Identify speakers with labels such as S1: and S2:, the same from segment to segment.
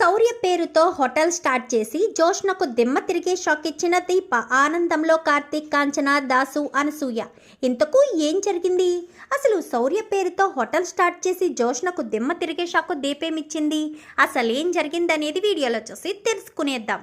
S1: శౌర్య పేరుతో hotel start చేసి జోష్నకు దిమ్మ తిరిగే షాక్ ఇచ్చిన దీప ఆనందంలో కార్తీక్ కాంచన దాసు అనసూయ. ఇంతకు ఏం జరిగింది? అసలు శౌర్య పేరుతో హోటల్ స్టార్ట్ చేసి జోష్నకు దిమ్మ తిరిగే షాక్ దీపేమిచ్చింది? అసలు ఏం జరిగిందనేది వీడియోలో చూసి తెలుసుకునేద్దాం.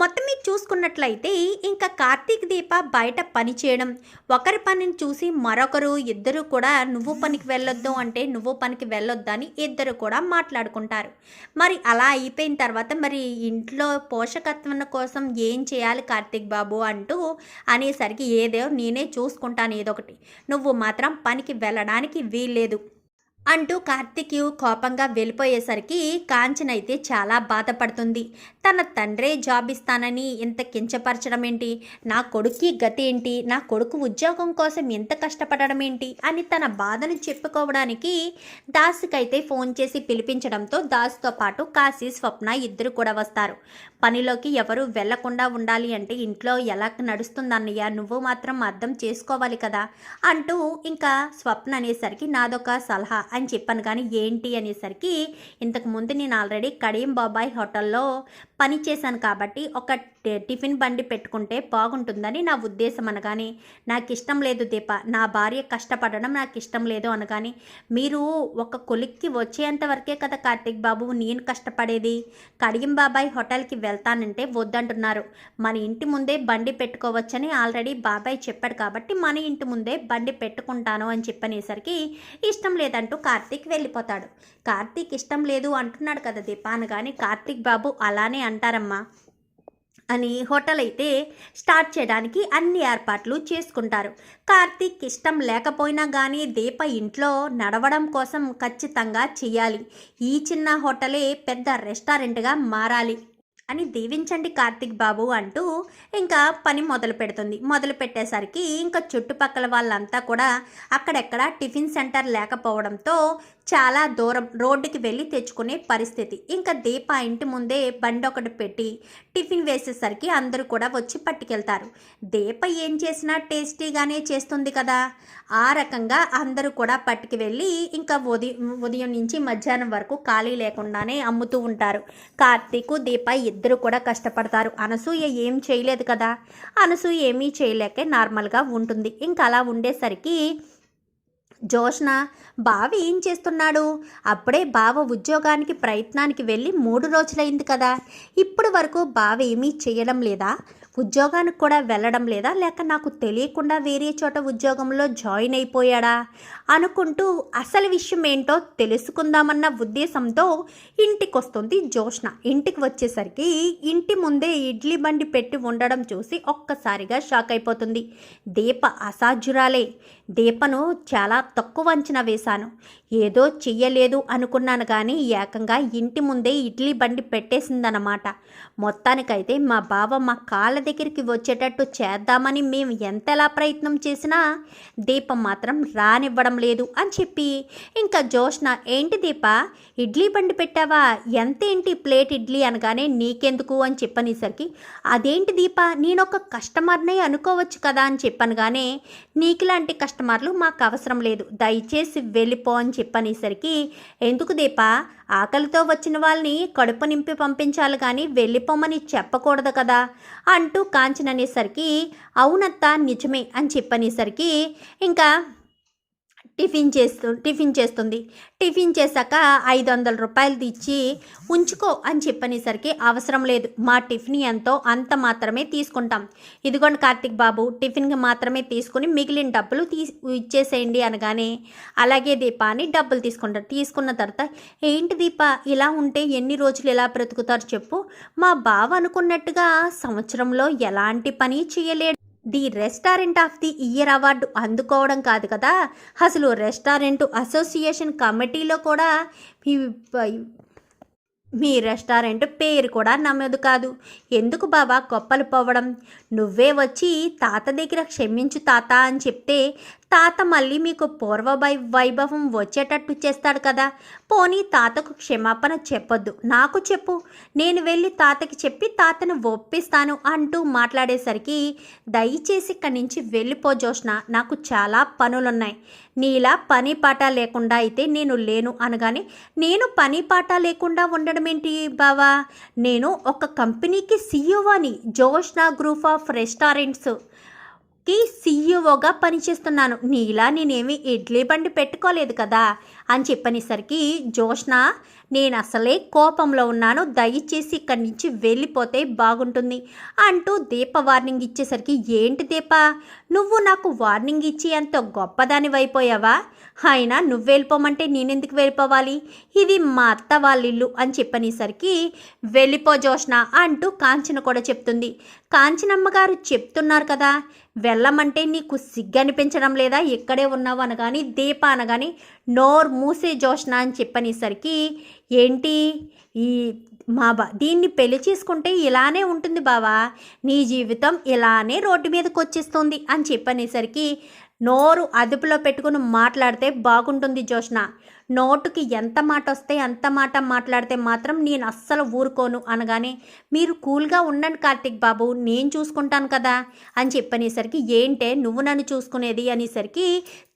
S1: మొత్తం మీరు చూసుకున్నట్లయితే ఇంకా కార్తీక్ దీప బయట పని చేయడం. ఒకరి పనిని చూసి మరొకరు ఇద్దరు కూడా నువ్వు పనికి వెళ్ళొద్దు అంటే నువ్వు పనికి వెళ్ళొద్దు అని ఇద్దరు కూడా మాట్లాడుకుంటారు. మరి అలా అయిపోయిన తర్వాత మరి ఇంట్లో పోషకత్వం కోసం ఏం చేయాలి కార్తీక్ బాబు అంటూ అనేసరికి ఏదో నేనే చూసుకుంటాను ఏదొకటి. ఒకటి నువ్వు మాత్రం పనికి వెళ్ళడానికి వీల్లేదు అంటూ కార్తిక్ కోపంగా వెళ్ళిపోయేసరికి కాంచన అయితే చాలా బాధపడుతుంది. తన తండ్రే జాబ్ ఇస్తానని ఇంత కించపరచడం ఏంటి? నా కొడుక్కి గతి ఏంటి? నా కొడుకు ఉద్యోగం కోసం ఎంత కష్టపడడం ఏంటి? అని తన బాధను చెప్పుకోవడానికి దాసుకైతే ఫోన్ చేసి పిలిపించడంతో దాసుతో పాటు కాశీ స్వప్న ఇద్దరు కూడా వస్తారు. పనిలోకి ఎవరు వెళ్ళకుండా ఉండాలి అంటే ఇంట్లో ఎలా నడుస్తుందన్నయ్య నువ్వు మాత్రం అర్థం చేసుకోవాలి కదా? అంటూ ఇంకా స్వప్న అనేసరికి నాదొక సలహా అని చెప్పాను. కానీ ఏంటి అనేసరికి ఇంతకు ముందు నేను ఆల్రెడీ కడియం బాబాయ్ హోటల్లో పని చేశాను కాబట్టి ఒక టిఫిన్ బండి పెట్టుకుంటే బాగుంటుందని నా ఉద్దేశం అనగాని నాకు ఇష్టం లేదు దీప. నా భార్య కష్టపడడం నాకు ఇష్టం లేదు అనగాని మీరు ఒక కొలిక్కి వచ్చేంత వరకే కదా కార్తీక్ బాబు నేను కష్టపడేది? కడియం బాబాయ్ హోటల్కి వెళ్తానంటే వద్దంటున్నారు. మన ఇంటి ముందే బండి పెట్టుకోవచ్చని ఆల్రెడీ బాబాయ్ చెప్పాడు కాబట్టి మన ఇంటి ముందే బండి పెట్టుకుంటాను అని చెప్పనేసరికి ఇష్టం లేదంటూ కార్తీక్ వెళ్ళిపోతాడు. కార్తీక్ ఇష్టం లేదు అంటున్నాడు కదా దీప అనగాని కార్తీక్ బాబు అలానే అంటారమ్మా అని హోటల్ అయితే స్టార్ట్ చేయడానికి అన్ని ఏర్పాట్లు చేసుకుంటారు. కార్తీక్ ఇష్టం లేకపోయినా కానీ దీప ఇంట్లో నడవడం కోసం ఖచ్చితంగా చేయాలి ఈ చిన్న హోటలే పెద్ద రెస్టారెంట్గా మారాలి అని దీవించండి కార్తిక్ బాబు అంటూ ఇంకా పని మొదలు పెడుతుంది. మొదలు పెట్టేసరికి ఇంకా చుట్టుపక్కల వాళ్ళంతా కూడా అక్కడెక్కడ టిఫిన్ సెంటర్ లేకపోవడంతో చాలా దూరం రోడ్డుకి వెళ్ళి తెచ్చుకునే పరిస్థితి. ఇంకా దీప ఇంటి ముందే బండి ఒకటి పెట్టి టిఫిన్ వేసేసరికి అందరూ కూడా వచ్చి పట్టుకెళ్తారు. దీప ఏం చేసినా టేస్టీగానే చేస్తుంది కదా. ఆ రకంగా అందరూ కూడా పట్టుకు వెళ్ళి ఇంకా ఉదయం ఉదయం నుంచి మధ్యాహ్నం వరకు ఖాళీ లేకుండానే అమ్ముతూ ఉంటారు. కార్తీకు దీప ఇద్దరు కూడా కష్టపడతారు. అనసూయ ఏం చేయలేదు కదా. అనసూయ ఏమీ చేయలేక నార్మల్గా ఉంటుంది. ఇంకా అలా ఉండేసరికి జోష్న బావ ఏం చేస్తున్నాడు? అప్పుడే బావ ఉద్యోగానికి ప్రయత్నానికి వెళ్ళి మూడు రోజులైంది కదా. ఇప్పుడు వరకు బావ ఏమీ చేయడం లేదా? ఉద్యోగానికి కూడా వెళ్ళడం లేదా? లేక నాకు తెలియకుండా వేరే చోట ఉద్యోగంలో జాయిన్ అయిపోయాడా? అనుకుంటూ అసలు విషయం ఏంటో తెలుసుకుందామన్న ఉద్దేశంతో ఇంటికి వస్తుంది జోష్న. ఇంటికి వచ్చేసరికి ఇంటి ముందే ఇడ్లీ బండి పెట్టి ఉండడం చూసి ఒక్కసారిగా షాక్ అయిపోతుంది. దీప అసాధ్యురాలే. దీపను చాలా తక్కువ అంచనా వేశాను. ఏదో చెయ్యలేదు అనుకున్నాను కానీ ఏకంగా ఇంటి ముందే ఇడ్లీ బండి పెట్టేసిందనమాట. మొత్తానికైతే మా బావ మా కాళ్ళ దగ్గరికి వచ్చేటట్టు చేద్దామని మేము ఎంతలా ప్రయత్నం చేసినా దీపం మాత్రం రానివ్వడం లేదు అని చెప్పి ఇంకా జోష్న ఏంటి దీప? ఇడ్లీ బండి పెట్టావా? ఎంతేంటి ప్లేట్ ఇడ్లీ అనగానే నీకెందుకు? అని చెప్పనేసరికి అదేంటి దీప? నేనొక కస్టమర్నే అనుకోవచ్చు కదా? అని చెప్పనగానే నీకులాంటి కస్టమర్లు మాకు అవసరం లేదు. దయచేసి వెళ్ళిపో అని చెప్పనేసరికి ఎందుకు దీప? ఆకలితో వచ్చిన వాళ్ళని కడుపు నింపి పంపించాలి కానీ వెళ్ళిపోమని చెప్పకూడదు కదా? అంటూ కాంచననేసరికి అవునత్త నిజమే అని చెప్పనేసరికి ఇంకా టిఫిన్ చేస్తూ టిఫిన్ చేస్తుంది. టిఫిన్ చేశాక ఐదు వందల రూపాయలు ఇచ్చి ఉంచుకో అని చెప్పనేసరికి అవసరం లేదు. మా టిఫిన్ ఎంతో అంత మాత్రమే తీసుకుంటాం. ఇదిగోండి కార్తిక్ బాబు టిఫిన్కి మాత్రమే తీసుకుని మిగిలిన డబ్బులు తీ ఇచ్చేసేయండి అనగానే అలాగే దీప అని డబ్బులు తీసుకుంటారు తీసుకున్న తర్వాత ఏంటి దీప ఇలా ఉంటే ఎన్ని రోజులు ఎలా బ్రతుకుతారు చెప్పు. మా బావ అనుకున్నట్టుగా సంవత్సరంలో ఎలాంటి పని చేయలేడు. The restaurant of the year award అందుకోవడం కాదు కదా. అసలు రెస్టారెంట్ అసోసియేషన్ కమిటీలో కూడా మీ మీ రెస్టారెంట్ పేరు కూడా నమ్మదు కాదు. ఎందుకు బాబా గొప్పలు పోవడం? నువ్వే వచ్చి తాత దగ్గర క్షమించు తాత అని చెప్తే తాత మళ్ళీ మీకు పూర్వ వైభవం వచ్చేటట్టు చేస్తాడు కదా. పోనీ తాతకు క్షమాపణ చెప్పొద్దు. నాకు చెప్పు. నేను వెళ్ళి తాతకి చెప్పి తాతను ఒప్పిస్తాను అంటూ మాట్లాడేసరికి దయచేసి ఇక్కడి నుంచి వెళ్ళిపో జోష్న నాకు చాలా పనులున్నాయి. నీలా పని పాట లేకుండా అయితే నేను లేను అనగానే నేను పని పాట లేకుండా ఉండడం ఏంటి బావా? నేను ఒక కంపెనీకి సీఈఓని జోష్నా గ్రూప్ ఆఫ్ రెస్టారెంట్స్ కి సీఈఓగా పనిచేస్తున్నాను. నీలా నేనేమి ఇడ్లీ బండి పెట్టుకోలేదు కదా అని చెప్పనేసరికి జోష్న నేను అసలే కోపంలో ఉన్నాను. దయచేసి ఇక్కడి నుంచి వెళ్ళిపోతే బాగుంటుంది అంటూ దీప వార్నింగ్ ఇచ్చేసరికి ఏంటి దీప? నువ్వు నాకు వార్నింగ్ ఇచ్చి అంత గొప్పదాని అయిపోయావా? అయినా నువ్వు వెళ్ళిపోమంటే నేనెందుకు వెళ్ళిపోవాలి? ఇది మా అత్త వాళ్ళ ఇల్లు అని చెప్పనేసరికి వెళ్ళిపో జోష్ణ అంటూ కాంచన కూడా చెప్తుంది. కాంచనమ్మ గారు చెప్తున్నారు కదా వెళ్ళమంటే నీకు సిగ్గనిపించడం లేదా? ఇక్కడే ఉన్నావు అనగాని దీప అనగాని నోర్ మూసే జోష్న అని చెప్పనేసరికి ఏంటి? ఈ మా బా దీన్ని పెళ్ళి చేసుకుంటే ఇలానే ఉంటుంది బావా. నీ జీవితం ఇలానే రోడ్డు మీదకి వచ్చేస్తుంది అని చెప్పనేసరికి నోరు అదుపులో పెట్టుకుని మాట్లాడితే బాగుంటుంది జోష్న. నోటుకి ఎంత మాట వస్తే అంత మాట మాట్లాడితే మాత్రం నేను అస్సలు ఊరుకోను అనగానే మీరు కూల్గా ఉండండి కార్తిక్ బాబు నేను చూసుకుంటాను కదా అని చెప్పనేసరికి ఏంటే నువ్వు నన్ను చూసుకునేది? అనేసరికి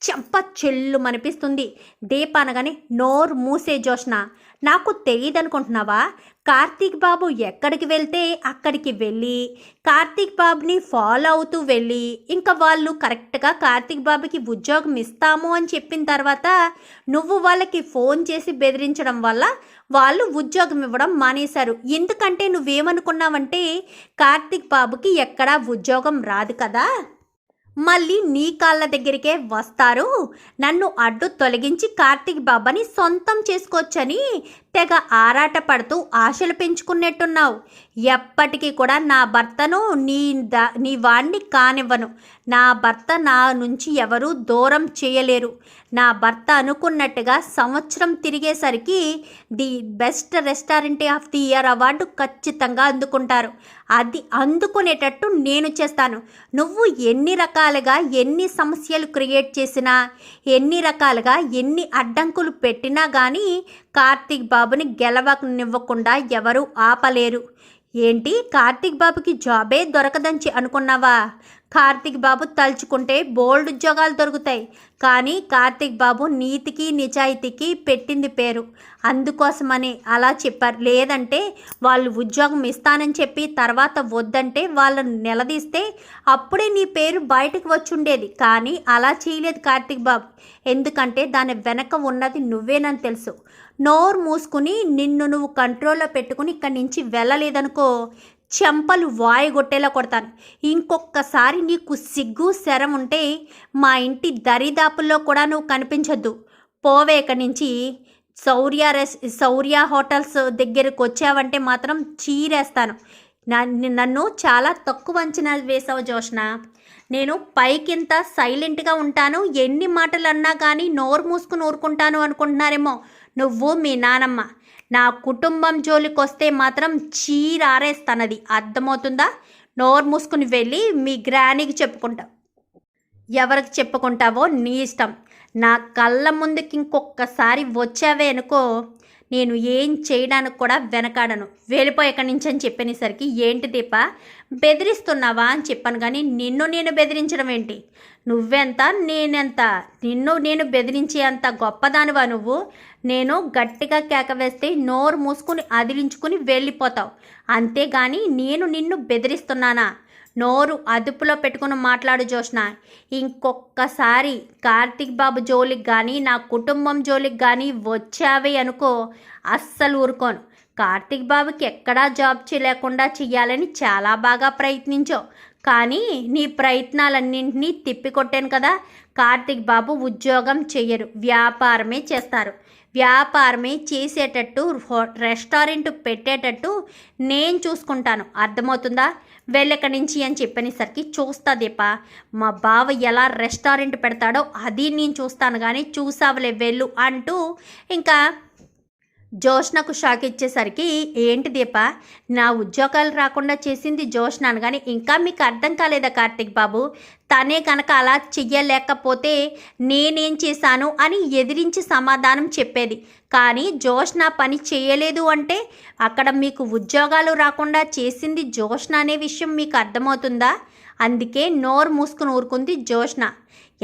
S1: చెంప చెల్లు అనిపిస్తుంది దీప అనగానే నోరు మూసే జోష్న నాకు తెలియదు అనుకుంటున్నావా కార్తీక్ బాబు ఎక్కడికి వెళ్తే అక్కడికి వెళ్ళి కార్తీక్ బాబుని ఫాలో అవుతూ వెళ్ళి ఇంకా వాళ్ళు కరెక్ట్గా కార్తీక్ బాబుకి ఉద్యోగం ఇస్తాము అని చెప్పిన తర్వాత నువ్వు వాళ్ళకి ఫోన్ చేసి బెదిరించడం వల్ల వాళ్ళు ఉద్యోగం ఇవ్వడం మానేశారు. ఎందుకంటే నువ్వేమనుకున్నావంటే కార్తీక్ బాబుకి ఎక్కడా ఉద్యోగం రాదు కదా? మళ్ళీ నీ కాళ్ళ దగ్గరికే వస్తారు. నన్ను అడ్డు తొలగించి కార్తీక్ బాబాని సొంతం చేసుకోవచ్చని తెగ ఆరాట పడుతూ ఆశలు పెంచుకున్నట్టున్నావు. ఎప్పటికీ కూడా నా భర్తను నీ ద నీ వాణ్ణి కానివ్వను. నా భర్త నా నుంచి ఎవరూ దూరం చేయలేరు. నా భర్త అనుకున్నట్టుగా సంవత్సరం తిరిగేసరికి the best restaurant of the year award ఖచ్చితంగా అందుకుంటారు. అది అందుకునేటట్టు నేను చేస్తాను. నువ్వు ఎన్ని రకాలుగా ఎన్ని సమస్యలు క్రియేట్ చేసినా ఎన్ని రకాలుగా ఎన్ని అడ్డంకులు పెట్టినా కానీ కార్తీక్ బాబుని గెలవనివ్వకుండా ఎవరూ ఆపలేరు. ఏంటి? కార్తీక్ బాబుకి జాబే దొరకదంచి అనుకున్నావా? కార్తీక్ బాబు తలుచుకుంటే బోల్డ్ ఉద్యోగాలు దొరుకుతాయి. కానీ కార్తీక్ బాబు నీతికి నిజాయితీకి పెట్టింది పేరు. అందుకోసమని అలా చెప్పారు. లేదంటే వాళ్ళు ఉద్యోగం ఇస్తానని చెప్పి తర్వాత వద్దంటే వాళ్ళను నిలదీస్తే అప్పుడే నీ పేరు బయటకు వచ్చుండేది. కానీ అలా చేయలేదు కార్తీక్ బాబు. ఎందుకంటే దాని వెనక ఉన్నది నువ్వేనని తెలుసు. నోరు మూసుకుని నిన్ను నువ్వు కంట్రోల్లో పెట్టుకుని ఇక్కడి నుంచి వెళ్ళలేదనుకో చెంపలు వాయుగొట్టేలా కొడతాను. ఇంకొకసారి నీకు సిగ్గు శరం ఉంటే మా ఇంటి దరిదాపుల్లో కూడా నువ్వు కనిపించొద్దు. పోవే ఇక్కడి నుంచి. శౌర్య రెస్ శౌర్య హోటల్స్ దగ్గరకు వచ్చావంటే మాత్రం చీరేస్తాను. నన్ను చాలా తక్కువ అంచనా వేసావు జోష్ణ నేను పైకింత సైలెంట్గా ఉంటాను. ఎన్ని మాటలు అన్నా కానీ నోరు మూసుకుని ఊరుకుంటాను అనుకుంటున్నారేమో. నువ్వు మీ నానమ్మ. నా కుటుంబం జోలికొస్తే మాత్రం చీరారేస్తానది అర్థమవుతుందా? నోరు మూసుకుని వెళ్ళి మీ గ్రానీకి చెప్పుకుంటా. ఎవరికి చెప్పుకుంటావో నీ ఇష్టం. నా కళ్ళ ముందుకి ఇంకొకసారి వచ్చావే అనుకో. నేను ఏం చేయడానికి కూడా వెనకాడను. వెళ్ళిపో ఎక్కడి నుంచి అని చెప్పనేసరికి ఏంటి దీప? బెదిరిస్తున్నావా అని చెప్పాను కానీ నిన్ను నేను బెదిరించడం ఏంటి? నువ్వెంత? నేనెంత? నిన్ను నేను బెదిరించే అంత గొప్పదానివా నువ్వు? నేను గట్టిగా కేక వేస్తే నోరు మూసుకుని అదిలించుకుని వెళ్ళిపోతావు. అంతేగాని నేను నిన్ను బెదిరిస్తున్నానా? నోరు అదుపులో పెట్టుకుని మాట్లాడు జోష్న ఇంకొకసారి కార్తీక్ బాబు జోలికి కానీ నా కుటుంబం జోలికి కానీ వచ్చావే అనుకో అస్సలు ఊరుకోను. కార్తీక్ బాబుకి ఎక్కడా జాబ్ చేయలేకుండా చెయ్యాలని చాలా బాగా ప్రయత్నించావు కానీ నీ ప్రయత్నాలన్నింటినీ తిప్పికొట్టాను కదా. కార్తీక్ బాబు ఉద్యోగం చెయ్యరు వ్యాపారమే చేస్తారు. వ్యాపారమే చేసేటట్టు హో- రెస్టారెంట్ పెట్టేటట్టు నేను చూసుకుంటాను. అర్థమవుతుందా? వెళ్ళక నుంచి అని చెప్పనేసరికి చూస్తా దీప మా బావ ఎలా రెస్టారెంట్ పెడతాడో అది నేను చూస్తాను కానీ చూసావులే వెళ్ళు అంటూ ఇంకా జోష్నకు షాక్ ఇచ్చేసరికి ఏంటి దీప? నా ఉద్యోగాలు రాకుండా చేసింది జోష్న అనగానే ఇంకా మీకు అర్థం కాలేదా కార్తిక్ బాబు? తనే కనుక అలా చెయ్యలేకపోతే నేనేం చేశాను? అని ఎదిరించి సమాధానం చెప్పేది. కానీ జోష్న పని చేయలేదు అంటే అక్కడ మీకు ఉద్యోగాలు రాకుండా చేసింది జోష్న అనే విషయం మీకు అర్థమవుతుందా? అందుకే నోరు మూసుకుని ఊరుకుంది జోష్న.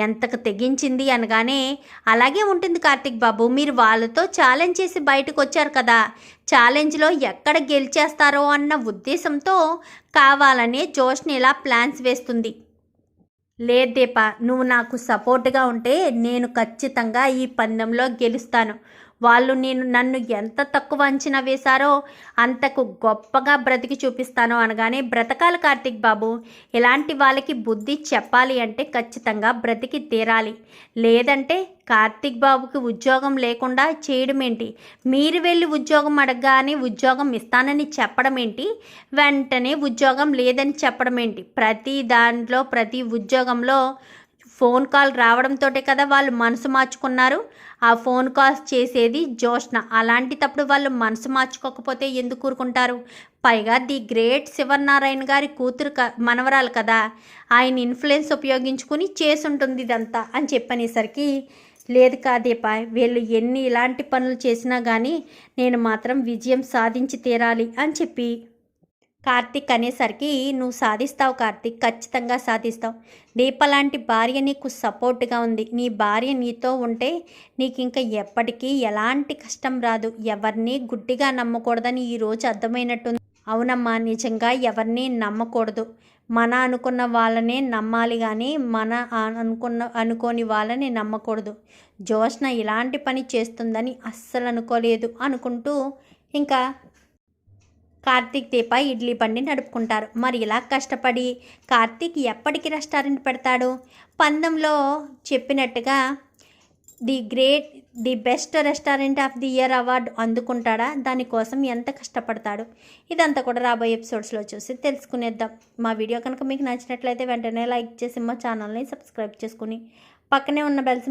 S1: ఎంతకు తెగించింది అనగానే అలాగే ఉంటుంది కార్తిక్ బాబు మీరు వాళ్ళతో ఛాలెంజ్ చేసి బయటకు వచ్చారు కదా ఛాలెంజ్లో ఎక్కడ గెలిచేస్తారో అన్న ఉద్దేశంతో కావాలనే జోష్ని ఇలా ప్లాన్స్ వేస్తుంది. లేదు దీప నువ్వు నాకు సపోర్ట్గా ఉంటే నేను ఖచ్చితంగా ఈ పందెంలో గెలుస్తాను. వాళ్ళు నేను నన్ను ఎంత తక్కువ అంచనా వేశారో అంతకు గొప్పగా బ్రతికి చూపిస్తాను అనగానే బ్రతకాలి కార్తిక్ బాబు ఇలాంటి వాళ్ళకి బుద్ధి చెప్పాలి అంటే ఖచ్చితంగా బ్రతికి తీరాలి. లేదంటే కార్తిక్ బాబుకి ఉద్యోగం లేకుండా చేయడం ఏంటి? మీరు వెళ్ళి ఉద్యోగం అడగగానే ఉద్యోగం ఇస్తానని చెప్పడం ఏంటి? వెంటనే ఉద్యోగం లేదని చెప్పడం ఏంటి? ప్రతి దాంట్లో ప్రతి ఉద్యోగంలో ఫోన్ కాల్ రావడంతోటే కదా వాళ్ళు మనసు మార్చుకున్నారు. ఆ ఫోన్ కాల్స్ చేసేది జోష్న. అలాంటి తప్పుడు వాళ్ళు మనసు మార్చుకోకపోతే ఎందుకు కూరుకుంటారు పైగా ది గ్రేట్ శివనారాయణ గారి కూతురు క మనవరాలు కదా. ఆయన ఇన్ఫ్లుయెన్స్ ఉపయోగించుకుని చేసుంటుంది ఇదంతా అని చెప్పనేసరికి లేదు కాదేపా వీళ్ళు ఎన్ని ఇలాంటి పనులు చేసినా కానీ నేను మాత్రం విజయం సాధించి తీరాలి అని చెప్పి కార్తిక్ అనేసరికి నువ్వు సాధిస్తావు కార్తిక్ ఖచ్చితంగా సాధిస్తావు. దీప లాంటి భార్య నీకు సపోర్ట్గా ఉంది. నీ భార్య నీతో ఉంటే నీకు ఇంకా ఎప్పటికీ ఎలాంటి కష్టం రాదు. ఎవరిని గుడ్డిగా నమ్మకూడదని ఈరోజు అర్థమైనట్టుంది. అవునమ్మా నిజంగా ఎవరిని నమ్మకూడదు. మన అనుకున్న వాళ్ళనే నమ్మాలి కానీ మన అనుకున్న అనుకోని వాళ్ళని నమ్మకూడదు. జోష్న ఇలాంటి పని చేస్తుందని అస్సలు అనుకోలేదు అనుకుంటూ ఇంకా కార్తీక్ దీప ఇడ్లీ బండి నడుపుకుంటారు. మరి ఇలా కష్టపడి కార్తీక్ ఎప్పటికి రెస్టారెంట్ పెడతాడు? పందెంలో చెప్పినట్టుగా the great the best restaurant of the year award అందుకుంటాడా? దానికోసం ఎంత కష్టపడతాడు? ఇదంతా కూడా రాబోయే ఎపిసోడ్స్లో చూసి తెలుసుకునేద్దాం. మా వీడియో కనుక మీకు నచ్చినట్లయితే వెంటనే లైక్ చేసి మా ఛానల్ని సబ్స్క్రైబ్ చేసుకుని పక్కనే ఉన్న బెల్